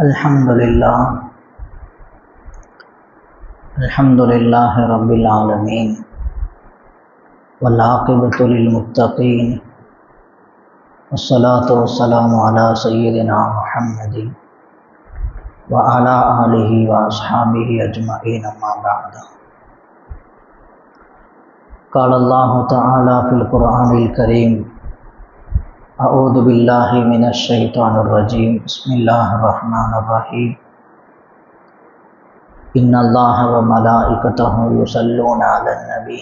الحمد لله الحمد لله رب العالمين. والعاقبة للمتقين. والصلاة والسلام على سيدنا محمد وعلى آله وأصحابه أجمعين أما بعد. قال الله تعالى في القرآن الكريم اعوذ باللہ من الشیطان الرجیم بسم اللہ الرحمن الرحیم ان اللہ و ملائکتہ یسلون علی النبی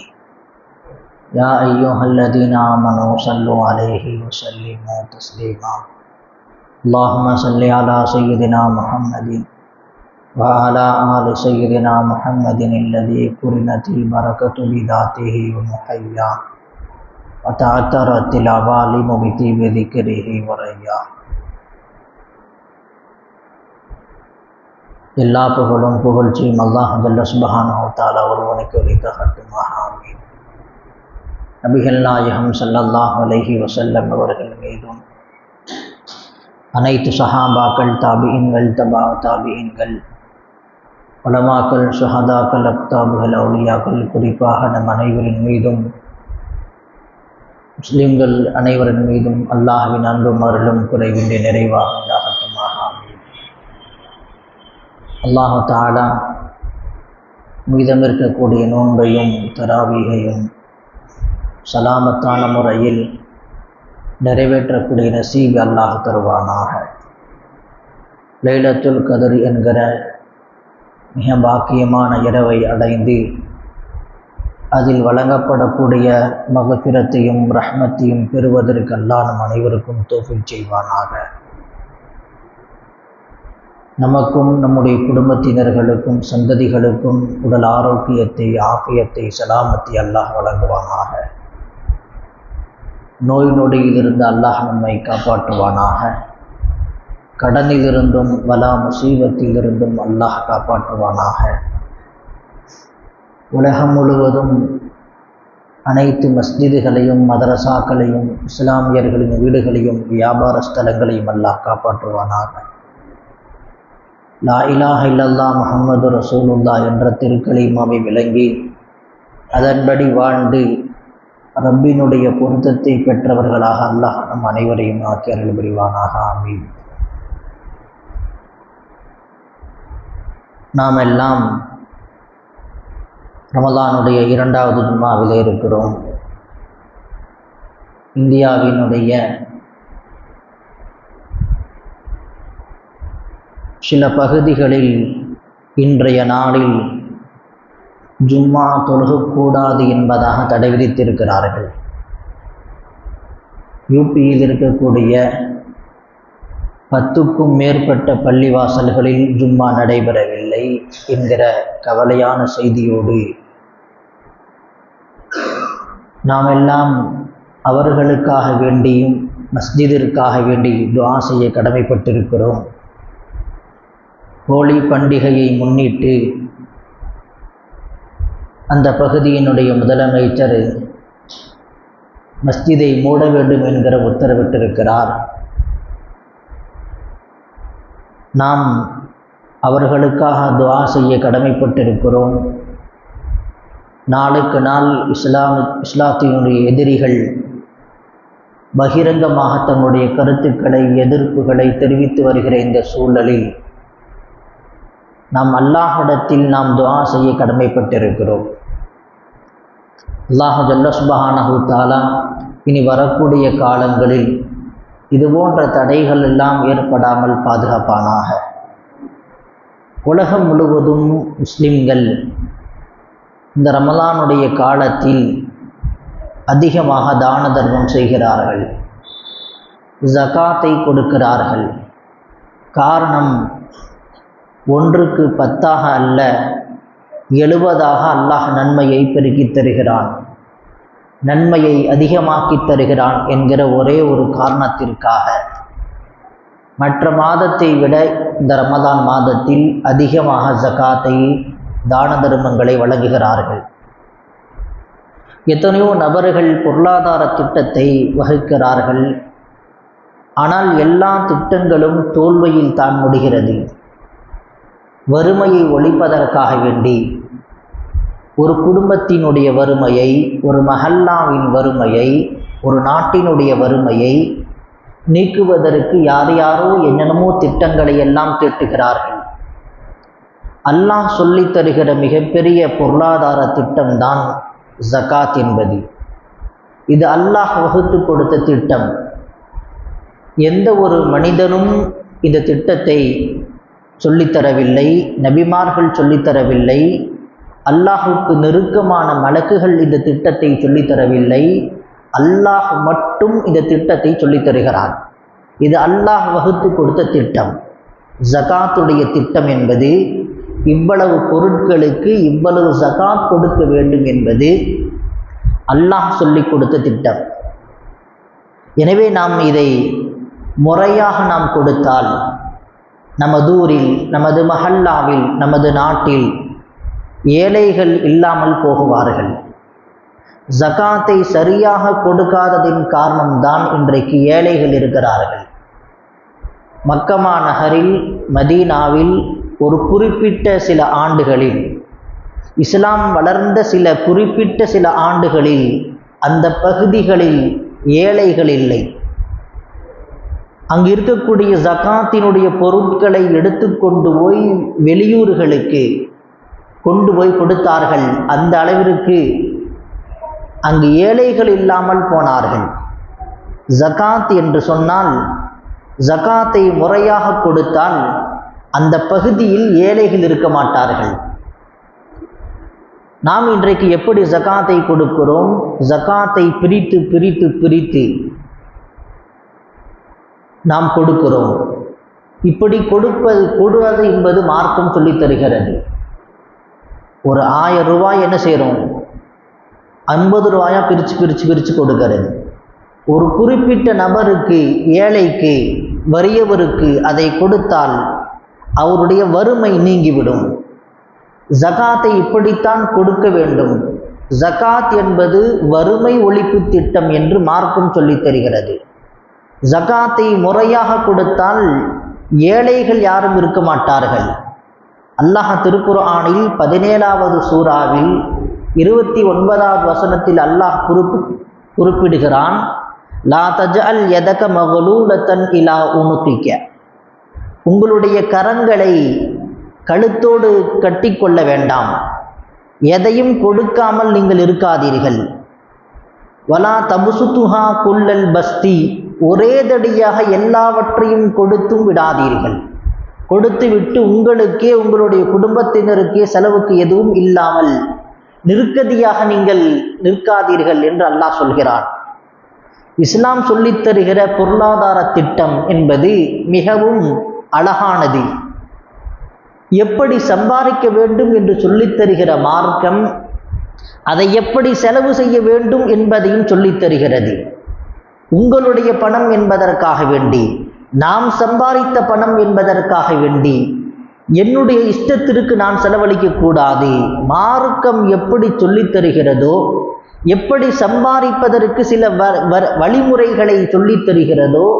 یا ایوہ الذین آمنوا صلو علیہ وسلم تسلیما اللہم صلی علی سیدنا محمد و علی آل سیدنا محمد اللذی قرنتی برکت البركة و ومحياه وتعترت العوالم بطيب ذكره ورياه எல்லா புகழும் புகழ்ச்சியும் அல்லாஹ் ஜல்ல சுபஹானஹு தஆலா ஒருவனுக்கு உரித்தாகட்டுமாக ஆமீன் நபிகள் நாயகம் ஸல்லல்லாஹு அலைஹி வஸல்லம் அவர்கள் மீதும் அனைத்து சஹாபாக்கள் தாபியின்கள் தபா தாபியின்கள் உலமாக்கள் சுஹதாக்கள் அக்தாபுகள் அவுலியாக்கள் குறிப்பாக நம் அனைவரின் மீதும் முஸ்லிம்கள் அனைவரின் மீதும் அல்லாஹ்வின் அன்பும் அருளும் குறைவின்றி நிறைவாக உண்டாகட்டுமாக அல்லாஹு தாலா மீதம் இருக்கக்கூடிய நோன்பையும் தராவீகையும் சலாமத்தான முறையில் நிறைவேற்றக்கூடிய நசீப் அல்லாஹ் தருவானாக. லைலத்துல் கதர் என்கிற மிக பாக்கியமான இரவை அடைந்து அதில் வழங்கப்படக்கூடிய மகபிரத்தையும் ரஹ்மத்தையும் பெறுவதற்கு அல்லாஹ் நம் அனைவருக்கும் தோஃபில் செய்வானாக. நமக்கும் நம்முடைய குடும்பத்தினர்களுக்கும் சந்ததிகளுக்கும் உடல் ஆரோக்கியத்தை ஆபியத்தை சலாமத்தை அல்லாஹ் வழங்குவானாக. நோய் நொடியிலிருந்து அல்லாஹ் நம்மை காப்பாற்றுவானாக. கடனிலிருந்தும் வலா முசீபத்திலிருந்தும் அல்லாஹ் காப்பாற்றுவானாக. உலகம் முழுவதும் அனைத்து மஸ்ஜிதுகளையும் மதரசாக்களையும் இஸ்லாமியர்களின் வீடுகளையும் வியாபார ஸ்தலங்களையும் அல்லாஹ் காப்பாற்றுவானாக. லா இலாஹ இல்லல்லா முகமது ரசூலுல்லா என்ற திருக்கலிமாவை விளங்கி அதன்படி வாழ்ந்து ரப்பினுடைய பொருத்தத்தை பெற்றவர்களாக அல்லாஹ் நம் அனைவரையும் ஆக்கி அருள் புரிவானாக. ஆமீன். நாம் எல்லாம் ரமலானுடைய இரண்டாவது ஜும்மாவிலே இருக்கிறோம். இந்தியாவினுடைய சில பகுதிகளில் இன்றைய நாளில் ஜும்மா தொழுகக்கூடாது என்பதாக தடை விதித்திருக்கிறார்கள். யூபியில் இருக்கக்கூடிய பத்துக்கும் மேற்பட்ட பள்ளிவாசல்களில் ஜும்மா நடைபெறவில்லை என்கிற கவலையான செய்தியோடு நாம் எல்லாம் அவர்களுக்காக வேண்டியும் மஸ்ஜிதிற்காக வேண்டி துவா செய்ய கடமைப்பட்டிருக்கிறோம். ஹோலி பண்டிகையை முன்னிட்டு அந்த பகுதியினுடைய முதலமைச்சர் மஸ்ஜிதை மூட வேண்டும் என்கிற உத்தரவிட்டிருக்கிறார். நாம் அவர்களுக்காக துவா செய்ய கடமைப்பட்டிருக்கிறோம். நாளுக்கு நாள் இஸ்லாம் இஸ்லாத்தினுடைய எதிரிகள் பகிரங்கமாக தங்களுடைய கருத்துக்களை எதிர்ப்புகளை தெரிவித்து வருகிற இந்த சூழலில் நாம் அல்லாஹிடத்தில் நாம் துவா செய்ய கடமைப்பட்டிருக்கிறோம். அல்லாஹ் ஜல்ல சுபஹானஹு தாலா இனி வரக்கூடிய காலங்களில் இது போன்ற தடைகள் எல்லாம் ஏற்படாமல் பாதுகாப்பானாக. உலகம் முழுவதும் முஸ்லிம்கள் இந்த ரமலானுடைய காலத்தில் அதிகமாக தான தர்மம் செய்கிறார்கள். ஜகாத்தை கொடுக்கிறார்கள். காரணம் ஒன்றுக்கு பத்தாக அல்ல எழுபதாக அல்லாஹ் நன்மையை பெருக்கித் தருகிறான். நன்மையை அதிகமாக்கி தருகிறான் என்கிற ஒரே ஒரு காரணத்திற்காக. மற்ற மாதத்தை விட இந்த ரமதான் மாதத்தில் அதிகமாக ஜகாத்தை தான தர்மங்களை வழங்குகிறார்கள். எத்தனையோ நபர்கள் பொருளாதார திட்டத்தை வகுக்கிறார்கள். ஆனால் எல்லா திட்டங்களும் தோல்வியில் தான் முடிகிறது. வறுமையை ஒழிப்பதற்காக வேண்டி ஒரு குடும்பத்தினுடைய வறுமையை ஒரு மஹல்லாவின் வறுமையை ஒரு நாட்டினுடைய வறுமையை நீக்குவதற்கு யார் யாரோ என்னென்னமோ திட்டங்களை எல்லாம் தீட்டுகிறார்கள். அல்லாஹ் சொல்லித் தருகிற மிகப்பெரிய பொருளாதார திட்டம்தான் ஜகாத் என்பது. இது அல்லாஹ் வகுத்து கொடுத்த திட்டம். எந்த ஒரு மனிதனும் இந்த திட்டத்தை சொல்லித்தரவில்லை நபிமார்கள் சொல்லித்தரவில்லை அல்லாஹுக்கு நெருக்கமான மலக்குகள் இந்த திட்டத்தை சொல்லித்தரவில்லை அல்லாஹ் மட்டும் இந்த திட்டத்தை சொல்லித்தருகிறான் இது அல்லாஹ் வகுத்து கொடுத்த திட்டம். ஜகாத்துடைய திட்டம் என்பது இவ்வளவு பொருட்களுக்கு இவ்வளவு ஜகாத் கொடுக்க வேண்டும் என்பது அல்லாஹ் சொல்லிக் கொடுத்த திட்டம். எனவே நாம் இதை முறையாக நாம் கொடுத்தால் நமது ஊரில் நமது மஹல்லாவில் நமது நாட்டில் ஏழைகள் இல்லாமல் போகுவார்கள். ஜகாத்தை சரியாக கொடுக்காததின் காரணம்தான் இன்றைக்கு ஏழைகள் இருக்கிறார்கள். மக்கமா நகரில் மதீனாவில் ஒரு குறிப்பிட்ட சில ஆண்டுகளில் இஸ்லாம் வளர்ந்த சில குறிப்பிட்ட சில ஆண்டுகளில் அந்த பகுதிகளில் ஏழைகள் இல்லை. அங்கு இருக்கக்கூடிய ஜகாத்தினுடைய பொருட்களை எடுத்துக்கொண்டு போய் வெளியூர்களுக்கு கொண்டு போய் கொடுத்தார்கள். அந்த அளவிற்கு அங்கு ஏழைகள் இல்லாமல் போனார்கள். ஜகாத் என்று சொன்னால் ஜகாத்தை முறையாக கொடுத்தால் அந்த பகுதியில் ஏழைகள் இருக்க மாட்டார்கள். நாம் இன்றைக்கு எப்படி ஜகாத்தை கொடுக்கிறோம்? ஜகாத்தை பிரித்து பிரித்து பிரித்து நாம் கொடுக்கிறோம். இப்படி கொடுப்பது கொடுவது என்பது மார்க்கம் சொல்லித் தருகிறது. ஒரு ஆயிரம் ரூபாய் என்ன செய்கிறோம்? ஐம்பது ரூபாயாக பிரித்து பிரித்து பிரித்து கொடுக்கிறது. ஒரு குறிப்பிட்ட நபருக்கு ஏழைக்கு வறியவருக்கு அதை கொடுத்தால் அவருடைய வறுமை நீங்கிவிடும். ஜகாத்தை இப்படித்தான் கொடுக்க வேண்டும். ஜகாத் என்பது வறுமை ஒழிப்பு திட்டம் என்று மார்க்கம் சொல்லித் தருகிறது. ஜகாத்தை முறையாக கொடுத்தால் ஏழைகள் யாரும் இருக்க மாட்டார்கள். அல்லாஹ் திருக்குர்ஆனில் பதினேழாவது சூறாவில் இருபத்தி ஒன்பதாவது வசனத்தில் அல்லாஹ் குறிப்பு குறிப்பிடுகிறான் லா தஜ்அல் எதக மகளூலத்தன் இலா உணுக்கிக்க உங்களுடைய கரங்களை கழுத்தோடு கட்டிக்கொள்ள வேண்டாம். எதையும் கொடுக்காமல் நீங்கள் இருக்காதீர்கள். வலா தபுசுத்துஹா குல்லல் பஸ்தி ஒரே தடியாக எல்லாவற்றையும் கொடுத்தும் விடாதீர்கள். கொடுத்து விட்டு உங்களுக்கே உங்களுடைய குடும்பத்தினருக்கே செலவுக்கு எதுவும் இல்லாமல் நிற்கதியாக நீங்கள் நிற்காதீர்கள் என்று அல்லாஹ் சொல்கிறான். இஸ்லாம் சொல்லித் தருகிற பொருளாதார திட்டம் என்பது மிகவும் அழகானது. எப்படி சம்பாதிக்க வேண்டும் என்று சொல்லித் தருகிற மார்க்கம் அதை எப்படி செலவு செய்ய வேண்டும் என்பதையும் சொல்லித் தருகிறது. உங்களுடைய பணம் என்பதற்காக வேண்டி நாம் சம்பாதித்த பணம் என்பதற்காக வேண்டி என்னுடைய இஷ்டத்திற்கு நான் செலவழிக்க கூடாது. மார்க்கம் எப்படி சொல்லித் தருகிறதோ எப்படி சம்பாதிப்பதற்கு சில வ- வழிமுறைகளை சொல்லித் தருகிறதோ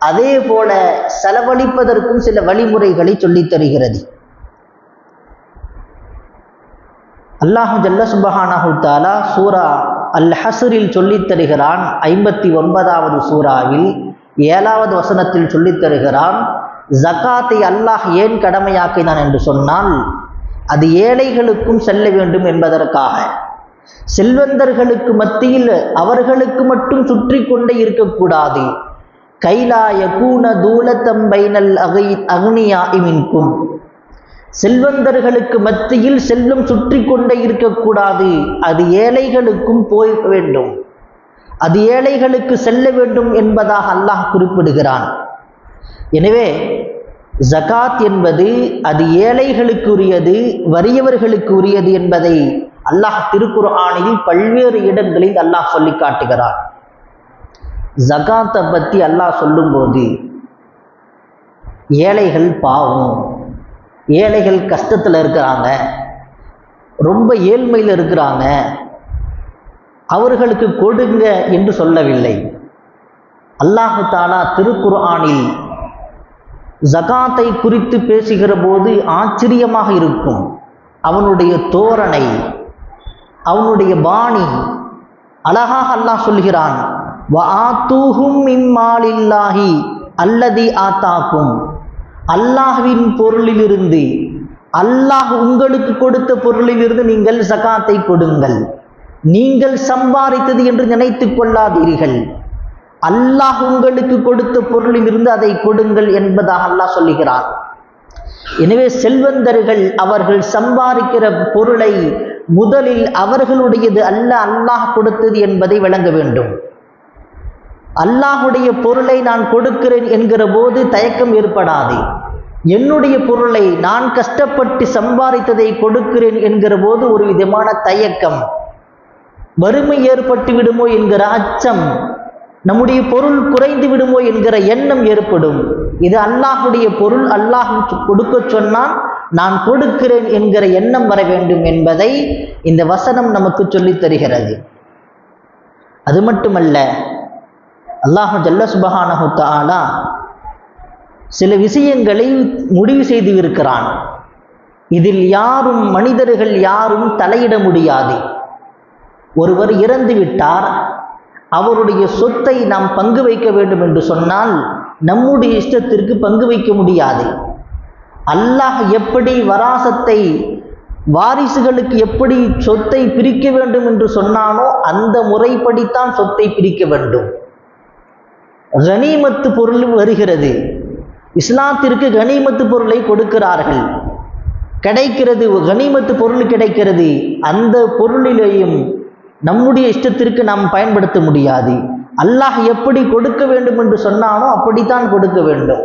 அதே போல செலவழிப்பதற்கும் சில வழிமுறைகளை சொல்லித் தருகிறது. அல்லாஹு ஜல்ல சுபஹானஹு தாலா சூரா அல் ஹசரில் சொல்லித் தருகிறான். ஐம்பத்தி ஒன்பதாவது சூறாவில் ஏழாவது வசனத்தில் சொல்லித் தருகிறான் ஜக்காத்தை அல்லாஹ் ஏன் கடமையாக்கினான்? என்று சொன்னால் அது ஏழைகளுக்கும் செல்ல வேண்டும் என்பதற்காக. செல்வந்தர்களுக்கு மத்தியில் அவர்களுக்கு மட்டும் சுற்றி கொண்டே இருக்கக்கூடாது. கைலாய கூன தூலத்தம்பைனல் அகை அகுனியா இமின்கும் செல்வந்தர்களுக்கு மத்தியில் செல்வம் சுற்றி கொண்டே இருக்கக்கூடாது. அது ஏழைகளுக்கும் போய் வேண்டும். அது ஏழைகளுக்கு செல்ல வேண்டும் என்பதாக அல்லாஹ் குறிப்பிடுகிறான். எனவே ஜகாத் என்பது அது ஏழைகளுக்கு உரியது வறியவர்களுக்கு உரியது என்பதை அல்லாஹ் திருக்குர்ஆனில் பல்வேறு இடங்களில் அல்லாஹ் சொல்லி காட்டுகிறான் ஜகாத்தை பற்றி அல்லாஹ் சொல்லும்போது ஏழைகள் பாவம். ஏழைகள் கஷ்டத்தில் இருக்கிறாங்க. ரொம்ப ஏழ்மையில் இருக்கிறாங்க. அவர்களுக்கு கொடுங்க என்று சொல்லவில்லை. அல்லாஹு தாலா திருக்குர்ஆனில் ஜகாத்தை குறித்து பேசுகிற போது ஆச்சரியமாக இருக்கும். அவனுடைய தோரணை அவனுடைய பாணி அழகாக அல்லாஹ் சொல்கிறான். வஆத்தூஹும் இம்மாலில்லாஹி அல்லதி ஆத்தாக்கும். அல்லாஹ்வின் பொருளிலிருந்து அல்லாஹ் உங்களுக்கு கொடுத்த பொருளிலிருந்து நீங்கள் சகாத்தை கொடுங்கள். நீங்கள் சம்பாதித்தது என்று நினைத்து கொள்ளாதீர்கள். அல்லாஹ் உங்களுக்கு கொடுத்த பொருளிலிருந்து அதை கொடுங்கள் என்பதாக அல்லாஹ் சொல்லுகிறார். எனவே செல்வந்தர்கள் அவர்கள் சம்பாதிக்கிற பொருளை முதலில் அவர்களுடையது அல்ல அல்லாஹ் கொடுத்தது என்பதை விளங்க வேண்டும். அல்லாஹுடைய பொருளை நான் கொடுக்கிறேன் என்கிற போது தயக்கம் ஏற்படாது. என்னுடைய பொருளை நான் கஷ்டப்பட்டு சம்பாதித்ததை கொடுக்கிறேன் என்கிற போது ஒரு விதமான தயக்கம். வறுமை ஏற்பட்டு விடுமோ என்கிற அச்சம். நம்முடைய பொருள் குறைந்து விடுமோ என்கிற எண்ணம் ஏற்படும். இது அல்லாஹுடைய பொருள். அல்லாஹ் கொடுக்க சொன்னால் நான் கொடுக்கிறேன் என்கிற எண்ணம் வர வேண்டும் என்பதை இந்த வசனம் நமக்கு சொல்லித் தருகிறது. அது மட்டுமல்ல அல்லாஹு ஜல்ல சுபஹானஹு தாலா சில விஷயங்களை முடிவு செய்து இருக்கிறான் இதில் யாரும் மனிதர்கள் யாரும் தலையிட முடியாது. ஒருவர் இறந்து விட்டார். அவருடைய சொத்தை நாம் பங்கு வைக்க வேண்டும் என்று சொன்னால் நம்முடைய இஷ்டத்திற்கு பங்கு வைக்க முடியாது. அல்லாஹ் எப்படி வராசத்தை வாரிசுகளுக்கு எப்படி சொத்தை பிரிக்க வேண்டும் என்று சொன்னானோ அந்த முறைப்படித்தான் சொத்தை பிரிக்க வேண்டும். கனிமத்து பொருள் வருகிறது. இஸ்லாத்திற்கு கனிமத்து பொருளை கொடுக்கிறார்கள். கிடைக்கிறது கனிமத்து பொருள் கிடைக்கிறது. அந்த பொருளிலேயும் நம்முடைய இஷ்டத்திற்கு நாம் பயன்படுத்த முடியாது. அல்லாஹ் எப்படி கொடுக்க வேண்டும் என்று சொன்னானோ அப்படித்தான் கொடுக்க வேண்டும்.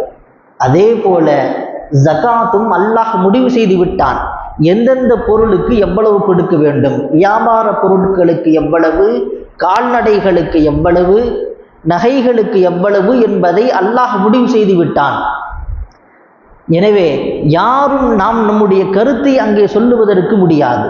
அதே போல ஜகாத்தும் அல்லாஹ் முடிவு செய்து விட்டான். எந்தெந்த பொருளுக்கு எவ்வளவு கொடுக்க வேண்டும்? வியாபார பொருட்களுக்கு எவ்வளவு? கால்நடைகளுக்கு எவ்வளவு? நகைகளுக்கு எவ்வளவு என்பதை அல்லாஹ் முடிவு செய்து விட்டான். எனவே யாரும் நாம் நம்முடைய கருத்தை அங்கே சொல்லுவதற்கு முடியாது.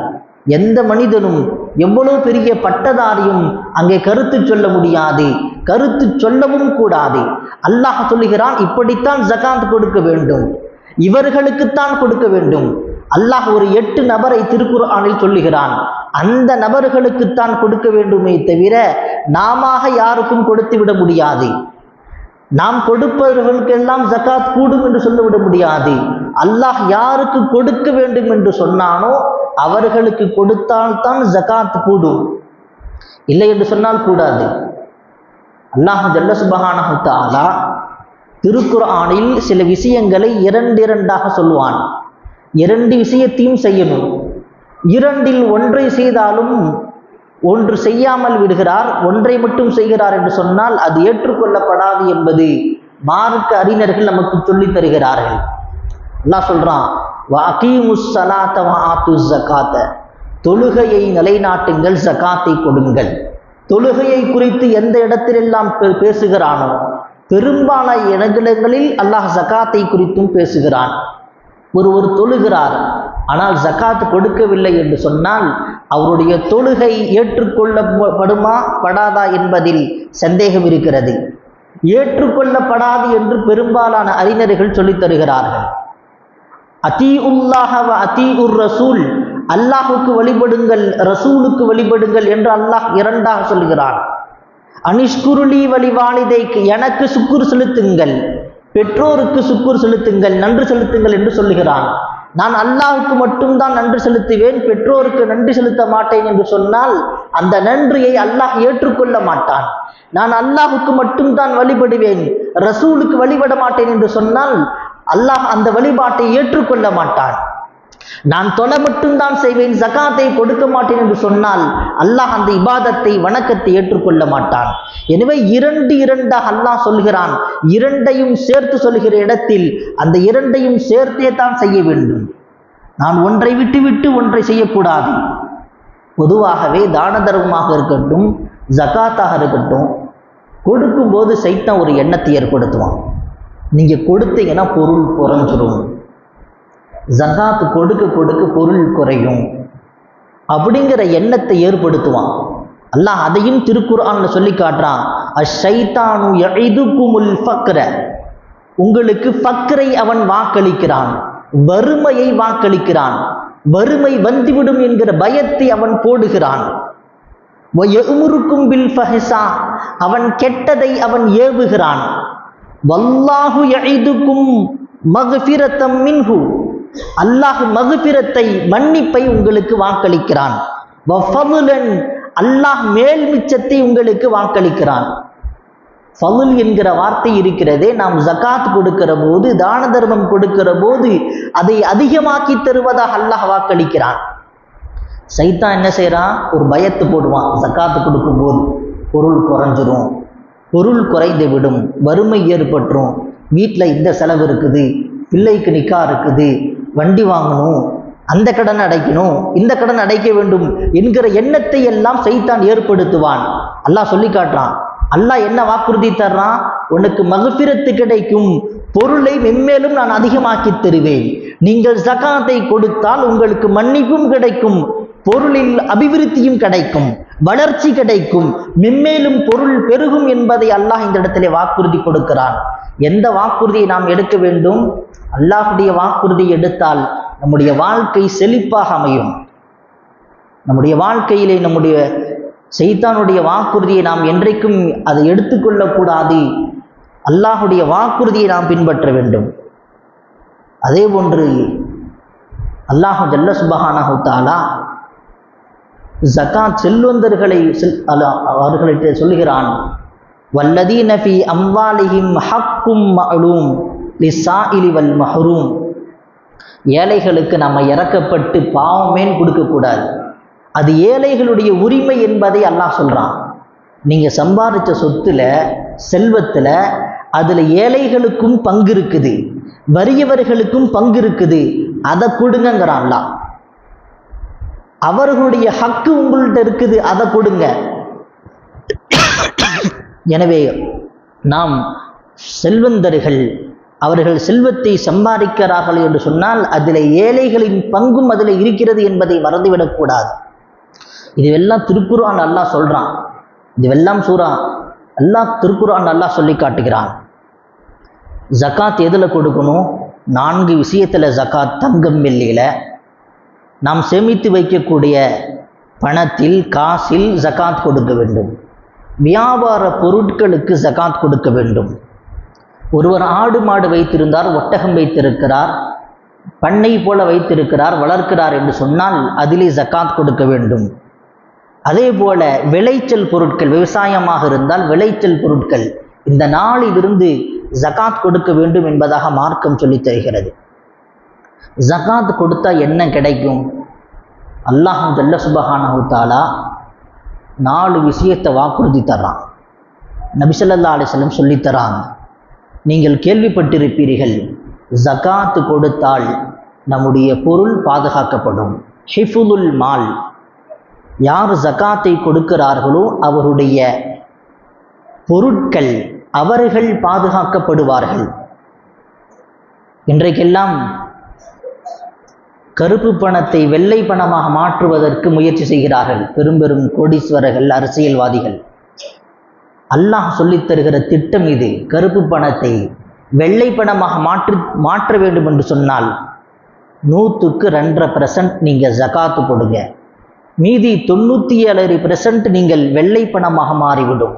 எந்த மனிதனும் எவ்வளவு பெரிய பட்டதாரியும் அங்கே கருத்து சொல்ல முடியாது. கருத்து சொல்லவும் கூடாது. அல்லாஹ் சொல்லுகிறான் இப்படித்தான் ஜகாத் கொடுக்க வேண்டும். இவர்களுக்குத்தான் கொடுக்க வேண்டும். அல்லாஹ் ஒரு எட்டு நபரை திருக்குர்ஆனில் சொல்லுகிறான். அந்த நபர்களுக்குத்தான் கொடுக்க வேண்டுமே தவிர நாம யாருக்கும் கொடுத்து விட முடியாது. நாம் கொடுப்பவர்களுக்கெல்லாம் ஜகாத் கூடும் என்று சொல்லிவிட முடியாது. அல்லாஹ் யாருக்கு கொடுக்க வேண்டும் என்று சொன்னானோ அவர்களுக்கு கொடுத்தால்தான் ஜக்காத் கூடும். இல்லை என்று சொன்னால் கூடாது. அல்லாஹ் ஜல்ல சுபஹானஹு தஆலா சில விஷயங்களை இரண்டிரண்டாக சொல்லுவான். இரண்டு விஷயத்தையும் செய்யணும். இரண்டில் ஒன்றை செய்தாலும் ஒன்று செய்யாமல் விடுகிறார் ஒன்றை மட்டும் செய்கிறார் என்று சொன்னால் அது ஏற்றுக்கொள்ளப்படாது என்பது மார்க்க அறிஞர்கள் நமக்கு சொல்லித் தருகிறார்கள். எல்லாம் சொல்றான் வஅகீமுஸ் தொழுகையை நிலைநாட்டுங்கள் ஜகாத்தை கொடுங்கள். தொழுகையை குறித்து எந்த இடத்திலெல்லாம் பே- பேசுகிறானோ பெரும்பாலான இடங்களில் அல்லாஹ் ஜகாத்தை குறித்தும் பேசுகிறான். ஒருவர் தொழுகிறார். ஆனால் ஜகாத் கொடுக்கவில்லை என்று சொன்னால் அவருடைய தொழுகை ஏற்றுக்கொள்ளப்படுமா படாதா என்பதில் சந்தேகம் இருக்கிறது. ஏற்றுக்கொள்ளப்படாது என்று பெரும்பாலான அறிஞர்கள் சொல்லித் தருகிறார்கள். அதி உல்லாஹ அதி உர் ரசூல் அல்லாஹுக்கு வழிபடுங்கள் ரசூலுக்கு வழிபடுங்கள் என்று அல்லாஹ் இரண்டாக சொல்கிறான். அனிஷ்குருளி வழிவாளிதைக்கு எனக்கு சுக்குர் செலுத்துங்கள். பெற்றோருக்கு சுக்குர் செலுத்துங்கள் நன்றி செலுத்துங்கள் என்று சொல்லுகிறான். நான் அல்லாஹுக்கு மட்டும்தான் நன்றி செலுத்துவேன் பெற்றோருக்கு நன்றி செலுத்த மாட்டேன் என்று சொன்னால் அந்த நன்றியை அல்லாஹ் ஏற்றுக்கொள்ள மாட்டான். நான் அல்லாஹுக்கு மட்டும்தான் வழிபடுவேன் ரசூலுக்கு வழிபட மாட்டேன் என்று சொன்னால் அல்லாஹ் அந்த வழிபாட்டை ஏற்றுக்கொள்ள மாட்டான். நான் தொலை மட்டும்தான் செய்வேன் ஜகாத்தை கொடுக்க மாட்டேன் என்று சொன்னால் அல்லாஹ் அந்த இபாதத்தை வணக்கத்தை ஏற்றுக்கொள்ள மாட்டான். எனவே இரண்டு இரண்டாக அல்லாஹ் சொல்கிறான். இரண்டையும் சேர்த்து சொல்கிற இடத்தில் அந்த இரண்டையும் சேர்த்தே தான் செய்ய வேண்டும். நான் ஒன்றை விட்டு விட்டு ஒன்றை செய்யக்கூடாது. பொதுவாகவே தான தர்மமாக இருக்கட்டும் ஜகாத்தாக இருக்கட்டும் கொடுக்கும்போது சைத்தான் ஒரு எண்ணத்தை ஏற்படுத்துவான். நீங்கள் கொடுத்தீங்கன்னா பொருள் குறைஞ்சிரும் ஜகாத் கொடுக்க கொடுக்க பொருள் குறையும். அப்படிங்கிற எண்ணத்தை ஏற்படுத்துவான். அல்லாஹ் அதையும் திருக்குர்ஆன்ல சொல்லி காட்டுறான். அஷைத்தானு யஇதுகுமுல் ஃபக்ர. உங்களுக்கு ஃபக்ரை அவன் வாக்களிக்கிறான். வறுமையை வாக்களிக்கிறான். வறுமை வந்துவிடும் என்கிற பயத்தை அவன் போடுகிறான். வயமுருக்கும் பில் ஃபஹ்ஸா அவன் கெட்டதை அவன் ஏவுகிறான். வல்லாஹு யஇதுக்கும் மகஃபிரத்தம் மின்ஹு. அல்லாஹ் மகுபிரத்தை மன்னிப்பை உங்களுக்கு வாக்களிக்கிறான். அல்லாஹ் மேல் மிச்சத்தை உங்களுக்கு வாக்களிக்கிறான். ஃபதுல் என்கிற வார்த்தை இருக்கிறதே நாம் ஜகாத் கொடுக்கிற போது தான தர்மம் கொடுக்கிற போது அதை அதிகமாக்கி தருவதாக அல்லாஹ் வாக்களிக்கிறான். சைத்தான் என்ன செய்கிறான் ஒரு பயத்து போடுவான். ஜக்காத்து கொடுக்கும்போது பொருள் குறைஞ்சிரும். பொருள் குறைந்து விடும். வறுமை ஏற்பட்டுரும். வீட்டில் இந்த செலவு இருக்குது. பிள்ளைக்கு நிக்கா இருக்குது. வண்டி வாங்கணும் அந்த கடன் அடைக்கணும் இந்த கடன் அடைக்க வேண்டும் என்கிற எண்ணத்தை எல்லாம் சைத்தான் ஏற்படுத்துவான். அல்லாஹ் சொல்லி காட்டுறான். அல்லாஹ் என்ன வாக்குறுதி தர்றான்? உனக்கு மகபிரத்து கிடைக்கும் பொருளை மென்மேலும் நான் அதிகமாக்கி தருவேன். நீங்கள் சகாத்தை கொடுத்தால் உங்களுக்கு மன்னிப்பும் கிடைக்கும் பொருளில் அபிவிருத்தியும் கிடைக்கும் வளர்ச்சி கிடைக்கும். மென்மேலும் பொருள் பெருகும் என்பதை அல்லாஹ் இந்த இடத்திலே வாக்குறுதி கொடுக்கிறான். எந்த வாக்குறுதியை நாம் எடுக்க வேண்டும்? அல்லாஹுடைய வாக்குறுதி எடுத்தால் நம்முடைய வாழ்க்கை செழிப்பாக அமையும். நம்முடைய வாழ்க்கையிலே நம்முடைய செய்தானுடைய வாக்குறுதியை நாம் என்றைக்கும் அதை எடுத்துக்கொள்ளக்கூடாது. அல்லாஹுடைய வாக்குறுதியை நாம் பின்பற்ற வேண்டும். அதே போன்று அல்லாஹு ஜல்ல சுபஹானஹு தாலா ஜகாத் செல்வந்தர்களை செல் அவர்களிட்ட சொல்லுகிறான். வல்லதீன ஃபி அம்வாலிஹிம் ஹக்கும் மலூம் லிஸ்ஸாயிலி வல் மஹரூம் ஏழைகளுக்கு நம்ம இறக்கப்பட்டு பாவமேன் கொடுக்கக்கூடாது. அது ஏழைகளுடைய உரிமை என்பதை அல்லாஹ் சொல்றான். நீங்க சம்பாதிச்ச சொத்துல செல்வத்துல அதுல ஏழைகளுக்கும் பங்கு இருக்குது. வறியவர்களுக்கும் பங்கு இருக்குது. அதை கொடுங்கங்கிறான் அவர்களுடைய ஹக்கு உங்கள்கிட்ட இருக்குது அதை கொடுங்க. எனவே நாம் செல்வந்தர்கள் அவர்கள் செல்வத்தை சம்பாதிக்கிறார்கள் என்று சொன்னால் அதில் ஏழைகளின் பங்கும் அதில் இருக்கிறது என்பதை மறந்துவிடக்கூடாது இதுவெல்லாம் திருக்குறான் அல்லாஹ் சொல்கிறான் இதுவெல்லாம் சூறா அல்லாஹ் திருக்குறான் அல்லாஹ் சொல்லி காட்டுகிறான். ஜகாத் எதில் கொடுக்கணும்? நான்கு விஷயத்தில் ஜகாத் தங்கம் வெள்ளியில். நாம் சேமித்து வைக்கக்கூடிய பணத்தில் காசில் ஜகாத் கொடுக்க வேண்டும். வியாபார பொருட்களுக்கு ஜகாத் கொடுக்க வேண்டும். ஒருவர் ஆடு மாடு வைத்திருந்தார் ஒட்டகம் வைத்திருக்கிறார் பண்ணை போல வைத்திருக்கிறார் வளர்க்கிறார் என்று சொன்னால் அதிலே ஜகாத் கொடுக்க வேண்டும். அதே போல விளைச்சல் பொருட்கள் விவசாயமாக இருந்தால் விளைச்சல் பொருட்கள் இந்த நாளிலிருந்து ஜகாத் கொடுக்க வேண்டும் என்பதாக மார்க்கம் சொல்லித் தருகிறது. ஜகாத் கொடுத்தா என்ன கிடைக்கும்? அல்லாஹம் ஜல்ல சுபஹானஹு நாலு விஷயத்தை வாக்குறுதி தர்றான். நபிசல்லா அலிஸ்லம் சொல்லித்தரான் நீங்கள் கேள்விப்பட்டிருப்பீர்கள் ஜகாத்து கொடுத்தால் நம்முடைய பொருள் பாதுகாக்கப்படும். ஹிஃபுதுல் மால். யார் ஜகாத்தை கொடுக்கிறார்களோ அவருடைய பொருட்கள் அவர்கள் பாதுகாக்கப்படுவார்கள். இன்றைக்கெல்லாம் கருப்பு பணத்தை வெள்ளை பணமாக மாற்றுவதற்கு முயற்சி செய்கிறார்கள். பெரும் பெரும் கோடீஸ்வரர்கள் அரசியல்வாதிகள். அல்லாஹ் சொல்லித் தருகிற திட்டம் இது. கருப்பு பணத்தை வெள்ளை பணமாக மாற்றி மாற்ற வேண்டும் என்று சொன்னால் நூற்றுக்கு ரெண்டரை பர்சன்ட் நீங்கள் ஜகாத்து கொடுங்க மீதி தொண்ணூற்றி ஏழரை பர்சன்ட் நீங்கள் வெள்ளை பணமாக மாறிவிடும்.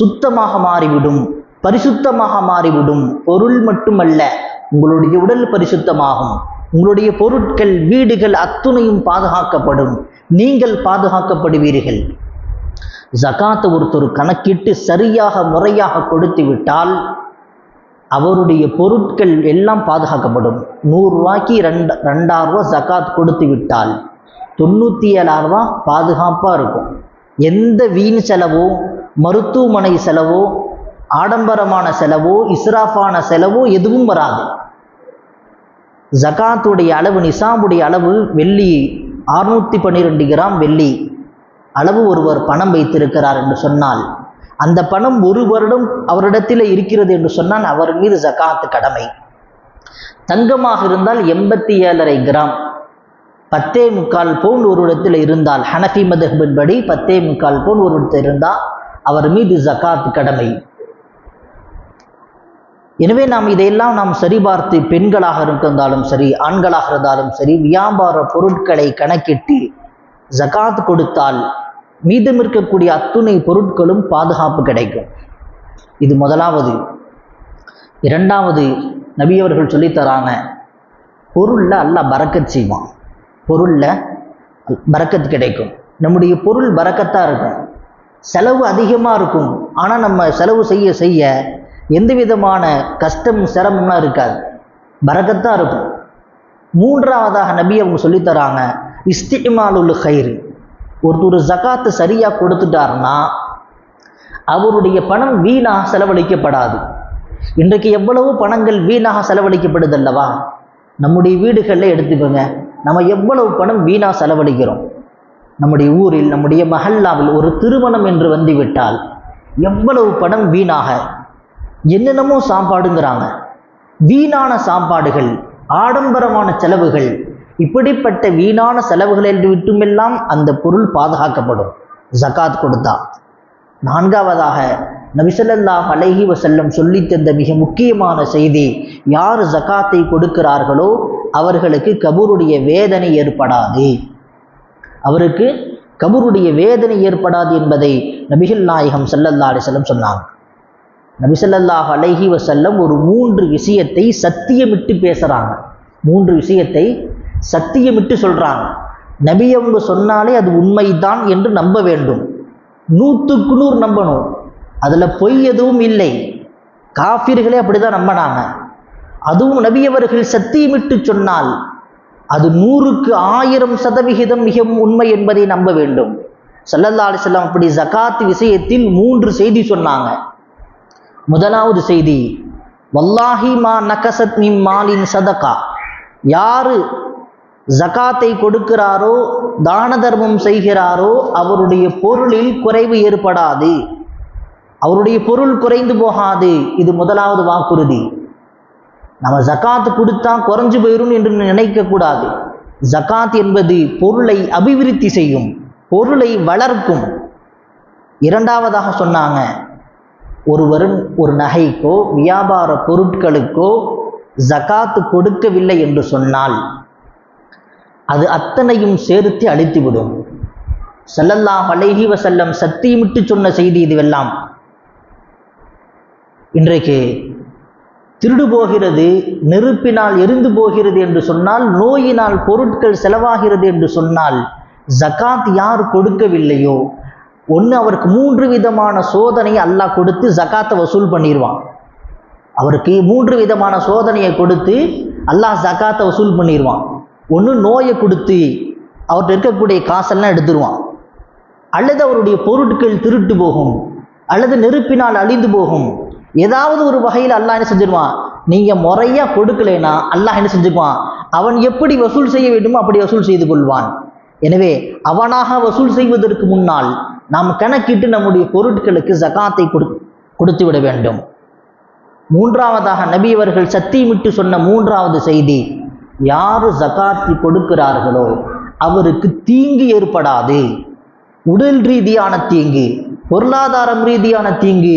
சுத்தமாக மாறிவிடும். பரிசுத்தமாக மாறிவிடும். பொருள் மட்டுமல்ல உங்களுடைய உடல் பரிசுத்தமாகும். உங்களுடைய பொருட்கள் வீடுகள் அத்துணையும் பாதுகாக்கப்படும். நீங்கள் பாதுகாக்கப்படுவீர்கள். ஜகாத்தை ஒருத்தர் கணக்கிட்டு சரியாக முறையாக கொடுத்து விட்டால் அவருடைய பொருட்கள் எல்லாம் பாதுகாக்கப்படும். நூறுரூவாய்க்கு ரெண்டு ரெண்டாயிரம் ரூபா ஜகாத் கொடுத்து விட்டால் தொண்ணூற்றி ஏழாயிரம் ரூபா பாதுகாப்பாக இருக்கும். எந்த வீண் செலவோ மருத்துவமனை செலவோ ஆடம்பரமான செலவோ இஸ்ராஃபான செலவோ எதுவும் வராது. ஜகாத்துடைய அளவு நிசாமுடைய அளவு வெள்ளி அறுநூற்றி பன்னிரெண்டு கிராம் வெள்ளி. அளவு ஒருவர் பணம் வைத்திருக்கிறார் என்று சொன்னால் அந்த பணம் ஒரு வருடம் அவரிடத்தில் இருக்கிறது என்று சொன்னால் அவர் மீது ஜகாத்து கடமை. தங்கமாக இருந்தால் எண்பத்தி ஏழரை கிராம். பத்தே முக்கால் பவுன் ஒரு இடத்தில் இருந்தால் ஹனஃபி மதஹின்படி பத்தே முக்கால் பவுன் ஒரு இடத்தில் இருந்தால் அவர் மீது ஜகாத் கடமை. எனவே நாம் இதையெல்லாம் நாம் சரிபார்த்து பெண்களாக இருந்தாலும் சரி ஆண்களாக இருந்தாலும் சரி வியாபார பொருட்களை கணக்கிட்டு ஜகாத் கொடுத்தால் மீதம் இருக்கக்கூடிய அத்துணை பொருட்களும் பாதுகாப்பு கிடைக்கும். இது முதலாவது. இரண்டாவது நபியவர்கள் சொல்லித் தராங்க பொருளில் அல்ல பறக்கத் செய்வான். பொருளில் பறக்கத்து கிடைக்கும். நம்முடைய பொருள் பறக்கத்தாக இருக்கும். செலவு அதிகமாக இருக்கும். ஆனால் நம்ம செலவு செய்ய செய்ய எந்த விதமான கஷ்டம் சிரமம்லாம் இருக்காது. பறக்கத்தாக இருக்கும். மூன்றாவதாக நபி அவங்க சொல்லித் தராங்க இஸ்திமாலுல் கயிறு ஒருத்தர் ஜகாத்து சரியாக கொடுத்துட்டாருன்னா அவருடைய பணம் வீணாக செலவழிக்கப்படாது. இன்றைக்கு எவ்வளவு பணங்கள் வீணாக செலவழிக்கப்படுது அல்லவா நம்முடைய வீடுகளில் எடுத்துக்கோங்க நம்ம எவ்வளவு பணம் வீணாக செலவழிக்கிறோம்? நம்முடைய ஊரில் நம்முடைய மஹல்லாவில் ஒரு திருமணம் என்று வந்துவிட்டால் எவ்வளவு பணம் வீணாக என்னென்னமோ சாப்பாடுங்கிறாங்க. வீணான சாப்பாடுகள் ஆடம்பரமான செலவுகள் இப்படிப்பட்ட வீணான செலவுகளில் விட்டுமெல்லாம் அந்த பொருள் பாதுகாக்கப்படும். ஜக்காத் கொடுத்தா. நான்காவதாக நபிசல்லாஹ் அலஹி வசல்லம் சொல்லி தந்த மிக முக்கியமான செய்தி யார் ஜகாத்தை கொடுக்கிறார்களோ அவர்களுக்கு கபூருடைய வேதனை ஏற்படாது. அவருக்கு கபூருடைய வேதனை ஏற்படாது என்பதை நபிகள் நாயகம் சல்லல்லா அலிசல்லம் சொன்னாங்க. நபிசல்லாஹ் அலஹி வசல்லம் ஒரு மூன்று விஷயத்தை சத்தியமிட்டு பேசுகிறாங்க மூன்று விஷயத்தை சத்தியமிட்டு சொல்கிறாங்க நபி அவங்க சொன்னாலே அது உண்மைதான் என்று நம்ப வேண்டும். நூற்றுக்கு நூறு நம்பணும். அதில் பொய் எதுவும் இல்லை. காஃபிர்களே அப்படி தான் நம்பினாங்க. அதுவும் நபியவர்கள் சத்தியமிட்டு சொன்னால் அது நூறுக்கு ஆயிரம் சதவிகிதம் மிகவும் உண்மை என்பதை நம்ப வேண்டும். சல்லல்லா அலிசல்லாம் அப்படி ஜகாத் விஷயத்தில் மூன்று செய்தி சொன்னாங்க. முதலாவது செய்தி வல்லாஹி மா நகசத் மிம் மாலின் சதகா. யாரு ஜகாத்தை கொடுக்கிறாரோ தான தர்மம் செய்கிறாரோ அவருடைய பொருளில் குறைவு ஏற்படாது. அவருடைய பொருள் குறைந்து போகாது. இது முதலாவது வாக்குறுதி. நம்ம ஜக்காத்து கொடுத்தா குறைஞ்சு போயிடும் என்று நினைக்க கூடாது ஜகாத் என்பது பொருளை அபிவிருத்தி செய்யும் பொருளை வளர்க்கும். இரண்டாவதாக சொன்னாங்க ஒருவரும் ஒரு நகைக்கோ வியாபார பொருட்களுக்கோ ஜகாத்து கொடுக்கவில்லை என்று சொன்னால் அது அத்தனையும் சேர்த்து அழித்துவிடும். செல்லல்லா அலைஹி வசல்லம் சத்தியமிட்டு சொன்ன செய்தி இதுவெல்லாம். இன்றைக்கு திருடு போகிறது நெருப்பினால் எரிந்து போகிறது என்று சொன்னால் நோயினால் பொருட்கள் செலவாகிறது என்று சொன்னால் ஜகாத் யார் கொடுக்கவில்லையோ ஒன்று அவருக்கு மூன்று விதமான சோதனையை அல்லாஹ் கொடுத்து ஜகாத்தை வசூல் பண்ணிடுவான் அவருக்கு மூன்று விதமான சோதனையை கொடுத்து அல்லாஹ் ஜகாத்தை வசூல் பண்ணிடுவான் ஒன்று நோயை கொடுத்து அவர்கிட்ட இருக்கக்கூடிய காசெல்லாம் எடுத்துருவான். அல்லது அவருடைய பொருட்கள் திருட்டு போகும் அல்லது நெருப்பினால் அழிந்து போகும். ஏதாவது ஒரு வகையில் அல்லாஹ் என்ன செஞ்சிருவான்? நீங்கள் முறையாக கொடுக்கலைன்னா அல்லாஹ் என்ன செஞ்சுக்குவான்? அவன் எப்படி வசூல் செய்ய வேண்டுமோ அப்படி வசூல் செய்து கொள்வான். எனவே அவனாக வசூல் செய்வதற்கு முன்னால் நாம் கணக்கிட்டு நம்முடைய பொருட்களுக்கு ஜகாத்தை கொடு கொடுத்து விட வேண்டும். மூன்றாவதாக நபி அவர்கள் சத்தியமிட்டு சொன்ன மூன்றாவது செய்தி யார் ஜகாத்தி கொடுக்கிறார்களோ அவருக்கு தீங்கு ஏற்படாது. உடல் ரீதியான தீங்கு பொருளாதாரம் ரீதியான தீங்கு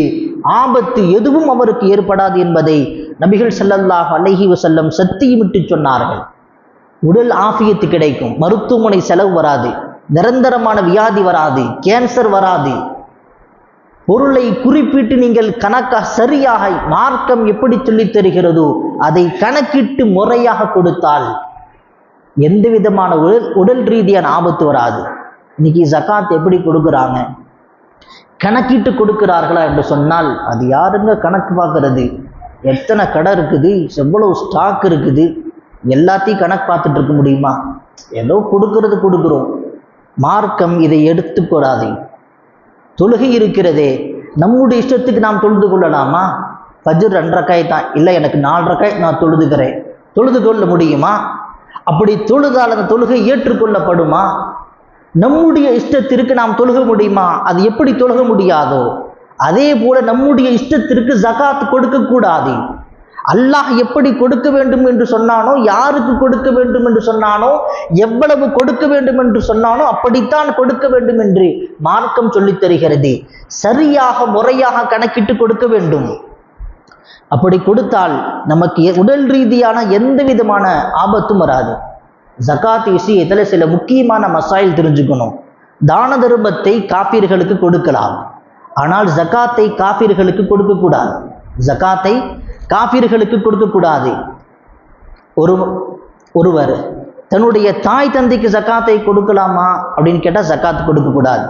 ஆபத்து எதுவும் அவருக்கு ஏற்படாது என்பதை நபிகள் ஸல்லல்லாஹு அலைஹி வசல்லம் சத்தியமிட்டு சொன்னார்கள். உடல் ஆஃபியத்து கிடைக்கும் மருத்துவமனை செலவு வராது. நிரந்தரமான வியாதி வராது கேன்சர் வராது. பொருளை குறிப்பிட்டு நீங்கள் கணக்காக சரியாக மார்க்கம் எப்படி சொல்லித் தருகிறதோ அதை கணக்கிட்டு முறையாக கொடுத்தால் எந்த விதமான உடல் உடல் ரீதியான ஆபத்து வராது. இன்னைக்கு ஜகாத் எப்படி கொடுக்குறாங்க? கணக்கிட்டு கொடுக்கிறார்களா என்று சொன்னால் அது யாருங்க கணக்கு பார்க்கறது? எத்தனை கடை இருக்குது எவ்வளவு ஸ்டாக் இருக்குது எல்லாத்தையும் கணக்கு பார்த்துட்டு இருக்க முடியுமா? ஏதோ கொடுக்கறது கொடுக்குறோம். மார்க்கம் இதை எடுத்துக்கூடாது தொழுகை இருக்கிறதே. நம்முடைய இஷ்டத்துக்கு நாம் தொழுது கொள்ளலாமா? ஃபஜ்ர் ரெண்டரைக்காய் தான் இல்லை எனக்கு நாலரைக்காய் நான் தொழுதுகிறேன். தொழுது கொள்ள முடியுமா? அப்படி தொழுதால் அந்த தொழுகை ஏற்றுக்கொள்ளப்படுமா? நம்முடைய இஷ்டத்திற்கு நாம் தொழுக முடியுமா? அது எப்படி தொழுக முடியாதோ அதே போல நம்முடைய இஷ்டத்திற்கு ஜகாத் கொடுக்கக்கூடாது அல்லாஹ் எப்படி கொடுக்க வேண்டும் என்று சொன்னானோ யாருக்கு கொடுக்க வேண்டும் என்று சொன்னானோ எவ்வளவு கொடுக்க வேண்டும் என்று சொன்னானோ அப்படித்தான் கொடுக்க வேண்டும் என்று மார்க்கம் சொல்லித் தருகிறது. சரியாக முறையாக கணக்கிட்டு கொடுக்க வேண்டும். அப்படி கொடுத்தால் நமக்கு உடல் ரீதியான எந்த விதமான ஆபத்தும் வராது. ஜக்காத் விஷயத்தில் சில முக்கியமான மசாயில் தெரிஞ்சுக்கணும். தான தர்மத்தை காப்பீர்களுக்கு கொடுக்கலாம். ஆனால் ஜகாத்தை காப்பீர்களுக்கு கொடுக்கக்கூடாது ஜகாத்தை காப்பீர்களுக்கு கொடுக்கக்கூடாது ஒரு ஒருவர் தன்னுடைய தாய் தந்தைக்கு சக்காத்தை கொடுக்கலாமா அப்படின்னு கேட்டால் சக்காத்து கொடுக்கக்கூடாது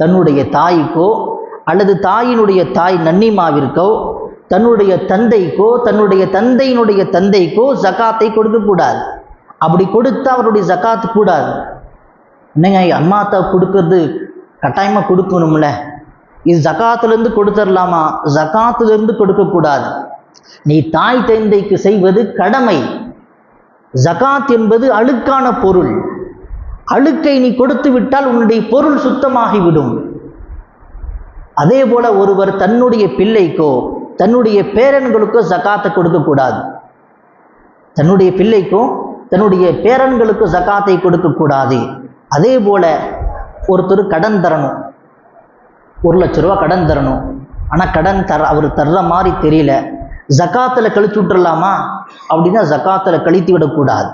தன்னுடைய தாய்க்கோ அல்லது தாயினுடைய தாய் நன்னிமாவிற்கோ தன்னுடைய தந்தைக்கோ தன்னுடைய தந்தையினுடைய தந்தைக்கோ ஜக்காத்தை கொடுக்கக்கூடாது அப்படி கொடுத்தா அவருடைய ஜக்காத்து கூடாது. என்னங்க அம்மா தா கொடுக்கறது கட்டாயமாக கொடுக்கணும்ல? இது ஜக்காத்துலேருந்து கொடுத்துடலாமா? ஜக்காத்துலேருந்து கொடுக்கக்கூடாது. நீ தாய் தந்தைக்கு செய்வது கடமை. ஜகாத் என்பது அழுக்கான பொருள். அழுக்கை நீ கொடுத்து விட்டால் உன்னுடைய பொருள் சுத்தமாகிவிடும். அதே போல ஒருவர் தன்னுடைய பிள்ளைக்கோ தன்னுடைய பேரன்களுக்கோ ஜகாத்தை கொடுக்கக்கூடாது தன்னுடைய பிள்ளைக்கோ தன்னுடைய பேரன்களுக்கு ஜகாத்தை கொடுக்கக்கூடாது அதே போல ஒருத்தர் கடன் தரணும். ஒரு லட்ச ரூபா கடன் தரணும். ஆனால் கடன் தர அவர் தர்ற மாதிரி தெரியல. ஜகாத்தில் கழிச்சு விட்டுறலாமா? அப்படின்னா ஜகாத்தில் கழித்து விடக்கூடாது.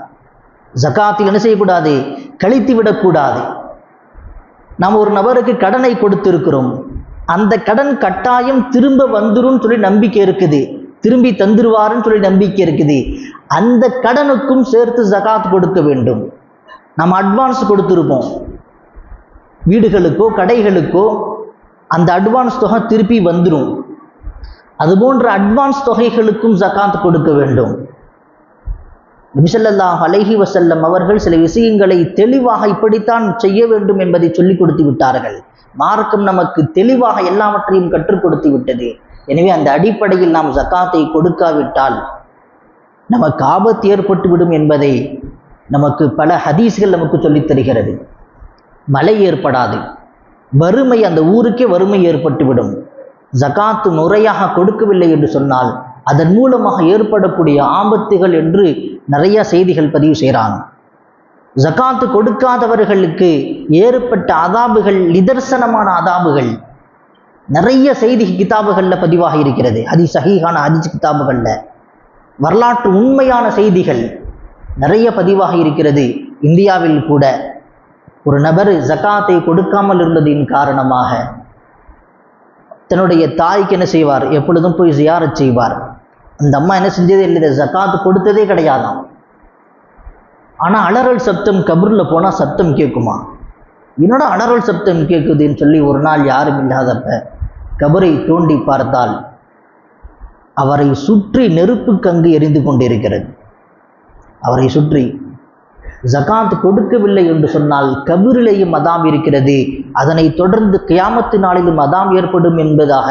ஜக்காத்தில் என்ன செய்யக்கூடாது? கழித்து விடக்கூடாது. நாம் ஒரு நபருக்கு கடனை கொடுத்திருக்கிறோம். அந்த கடன் கட்டாயம் திரும்ப வந்துரும்னு சொல்லி நம்பிக்கை இருக்குது. திரும்பி தந்துருவாருன்னு சொல்லி நம்பிக்கை இருக்குது. அந்த கடனுக்கும் சேர்த்து ஜகாத் கொடுக்க வேண்டும். நம்ம அட்வான்ஸ் கொடுத்துருப்போம். வீடுகளுக்கோ கடைகளுக்கோ அந்த அட்வான்ஸ் தொகை திருப்பி வந்துடும் அதுபோன்ற அட்வான்ஸ் தொகைகளுக்கும் ஜகாத் கொடுக்க வேண்டும். நபிசல்லாஹ் அலைஹி வசல்லம் அவர்கள் சில விஷயங்களை தெளிவாக இப்படித்தான் செய்ய வேண்டும் என்பதை சொல்லிக் கொடுத்து விட்டார்கள். மார்க்கம் நமக்கு தெளிவாக எல்லாவற்றையும் கற்றுக் கொடுத்து விட்டது. எனவே அந்த அடிப்படையில் நாம் ஜக்காத்தை கொடுக்காவிட்டால் நமக்கு ஆபத்து ஏற்பட்டுவிடும் என்பதை நமக்கு பல ஹதீஸ்கள் நமக்கு சொல்லித் தருகிறது. மழை ஏற்படாது. வறுமை அந்த ஊருக்கே வறுமை ஏற்பட்டுவிடும் ஜகாத்து முறையாக கொடுக்கவில்லை என்று சொன்னால் அதன் மூலமாக ஏற்படக்கூடிய ஆபத்துகள் என்று நிறைய செய்திகள் பதிவு செய்கிறாங்க ஜகாத்து கொடுக்காதவர்களுக்கு ஏற்பட்ட அதாபுகள் நிதர்சனமான அதாபுகள் நிறைய செய்தி கிதாபுகளில் பதிவாக இருக்கிறது. அதி சகிகான ஹதீஸ் கிதாபுகளில். வரலாற்று உண்மையான செய்திகள் நிறைய பதிவாக இருக்கிறது. இந்தியாவில் கூட ஒரு நபர் ஜகாத்தை கொடுக்காமல் இருந்ததின் காரணமாக தன்னுடைய தாய்க்கு என்ன செய்வார்? எப்பொழுதும் போய் ஜியாரத் செய்வார். அந்த அம்மா என்ன செஞ்சதே? இல்லை ஜக்காத்து கொடுத்ததே கிடையாதாம். ஆனால் அலறல் சப்தம் கபூரில் போனால் சத்தம் கேட்குமா? என்னோட அலறல் சப்தம் கேட்குதுன்னு சொல்லி ஒரு நாள் யாரும் இல்லாதப்ப கபரை தோண்டி பார்த்தால் அவரை சுற்றி நெருப்பு கங்கு எரிந்து கொண்டிருக்கிறது. அவரை சுற்றி ஜகாத் கொடுக்கவில்லை என்று சொன்னால் கபிரிலேயும் அதாம் இருக்கிறது. அதனை தொடர்ந்து கியாமத்து நாளிலும் அதாம் ஏற்படும் என்பதாக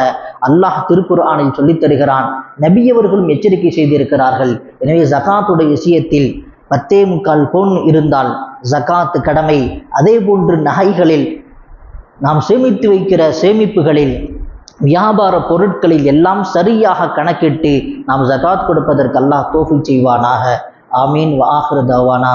அல்லாஹ் திருக்குர்ஆனில் சொல்லித் தருகிறான். நபியவர்களும் எச்சரிக்கை செய்திருக்கிறார்கள். எனவே ஜகாத்துடைய விஷயத்தில் பத்தே முக்கால் பொன் இருந்தால் ஜகாத் கடமை. அதே போன்று நகைகளில் நாம் சேமித்து வைக்கிற சேமிப்புகளில் வியாபார பொருட்களில் எல்லாம் சரியாக கணக்கிட்டு நாம் ஜகாத் கொடுப்பதற்கு அல்லாஹ் தோஃபி செய்வானாக. ஆமீன். வாஹிர் தவானா.